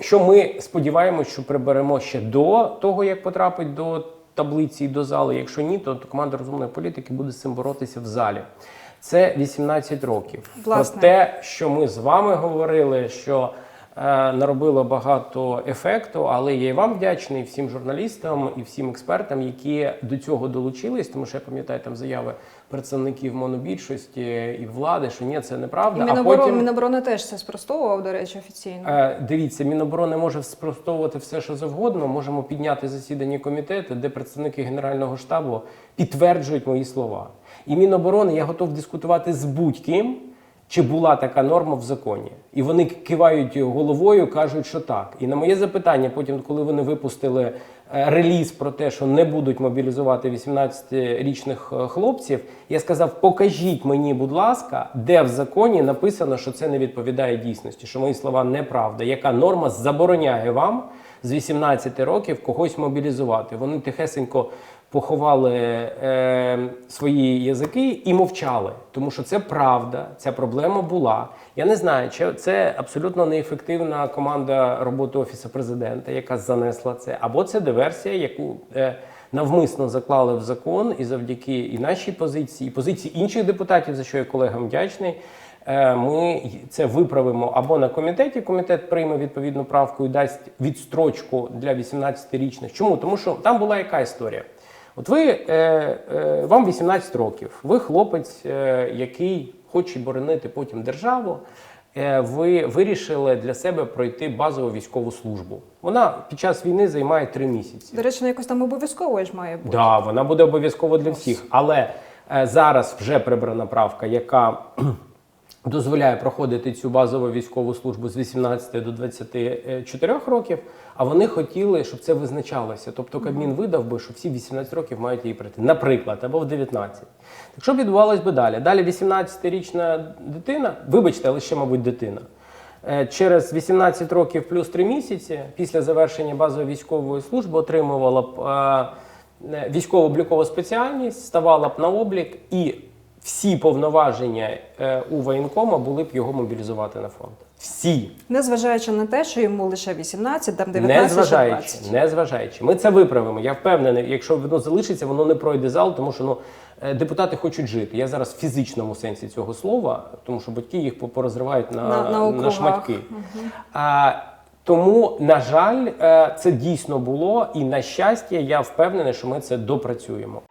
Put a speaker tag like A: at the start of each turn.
A: Що ми сподіваємося, що приберемо ще до того, як потрапить до таблиці і до зали. Якщо ні, то команда розумної політики буде з цим боротися в залі. Це 18 років.
B: Власне.
A: Про те, що ми з вами говорили, що наробило багато ефекту, але я і вам вдячний всім журналістам і всім експертам, які до цього долучились, тому що я пам'ятаю там заяви представників монобільшості і влади, що ні, це неправда.
B: І
A: а потім...
B: Міноборони теж це спростовував, до речі, офіційно.
A: Е, Дивіться, Міноборони може спростовувати все, що завгодно. Можемо підняти засідання комітету, де представники Генерального штабу підтверджують мої слова. І Міноборони я готов дискутувати з будь-ким, чи була така норма в законі. І вони кивають головою, кажуть, що так. І на моє запитання, потім, коли вони випустили реліз про те, що не будуть мобілізувати 18-річних е, хлопців, я сказав: покажіть мені, будь ласка, де в законі написано, що це не відповідає дійсності, що мої слова неправда. Яка норма забороняє вам з 18 років когось мобілізувати? Вони тихесенько поховали е, свої язики і мовчали, тому що це правда, ця проблема була. Я не знаю, чи це абсолютно неефективна команда роботи офісу президента, яка занесла це, або це диверсія, яку е, навмисно заклали в закон, і завдяки і нашій позиції, і позиції інших депутатів, за що я колегам вдячний. е, Ми це виправимо або на комітеті. Комітет прийме відповідну правку і дасть відстрочку для 18-річних. Чому? Тому що там була яка історія. От ви е, е, вам 18 років, ви хлопець, е, який хоче боронити потім державу. Е, ви вирішили для себе пройти базову військову службу. Вона під час війни займає три місяці.
B: До речі, вона якось там обов'язково ж має бути.
A: Да, вона буде обов'язково для всіх. Але е, зараз вже прибрана правка, яка дозволяє проходити цю базову військову службу з 18 до 24 років. А вони хотіли, щоб це визначалося. Тобто Кабмін видав би, що всі 18 років мають її пройти, наприклад, або в 19. Так що відбувалось би далі? Далі 18-річна дитина, вибачте, але ще, мабуть, дитина. Е, Через 18 років плюс 3 місяці після завершення базової військової служби отримувала б е, е, військово-облікову спеціальність, ставала б на облік, і всі повноваження е, у воєнкома були б його мобілізувати на фронт. Всі.
B: Незважаючи на те, що йому лише 18, там 19
A: Не зважаючи,
B: 20.
A: не зважаючи. Ми це виправимо. Я впевнений, якщо воно залишиться, воно не пройде зал, тому що ну е, депутати хочуть жити. Я зараз в фізичному сенсі цього слова, тому що батьки їх по- порозривають на,
B: На- на
A: на, шматки. А, тому, на жаль, е, це дійсно було, і на щастя, я впевнений, що ми це допрацюємо.